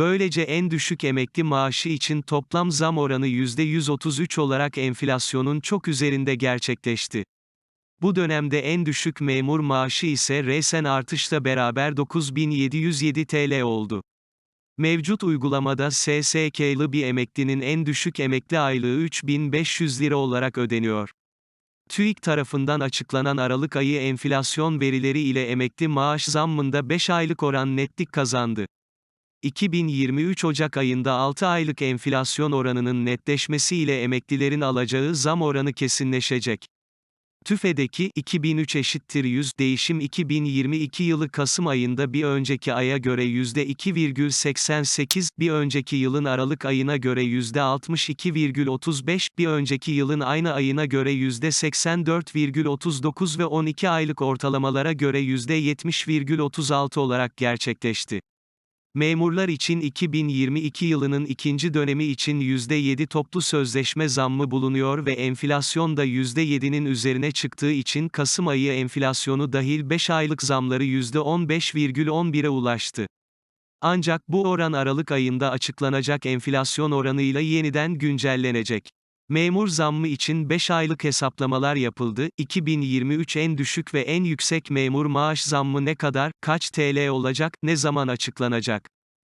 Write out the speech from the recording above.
Böylece en düşük emekli maaşı için toplam zam oranı %133 olarak enflasyonun çok üzerinde gerçekleşti. Bu dönemde en düşük memur maaşı ise resen artışla beraber 9707 TL oldu. Mevcut uygulamada SSK'lı bir emeklinin en düşük emekli aylığı 3500 lira olarak ödeniyor. TÜİK tarafından açıklanan Aralık ayı enflasyon verileri ile emekli maaş zammında 5 aylık oran netlik kazandı. 2023 Ocak ayında 6 aylık enflasyon oranının netleşmesi ile emeklilerin alacağı zam oranı kesinleşecek. TÜFE'deki 2003 eşittir 100 değişim 2022 yılı Kasım ayında bir önceki aya göre %2,88, bir önceki yılın Aralık ayına göre %62,35, bir önceki yılın aynı ayına göre %84,39 ve 12 aylık ortalamalara göre %70,36 olarak gerçekleşti. Memurlar için 2022 yılının ikinci dönemi için %7 toplu sözleşme zammı bulunuyor ve enflasyon da %7'nin üzerine çıktığı için Kasım ayı enflasyonu dahil 5 aylık zamları %15,11'e ulaştı. Ancak bu oran Aralık ayında açıklanacak enflasyon oranıyla yeniden güncellenecek. Memur zammı için 5 aylık hesaplamalar yapıldı. 2023 en düşük ve en yüksek memur maaş zammı ne kadar, kaç TL olacak, ne zaman açıklanacak?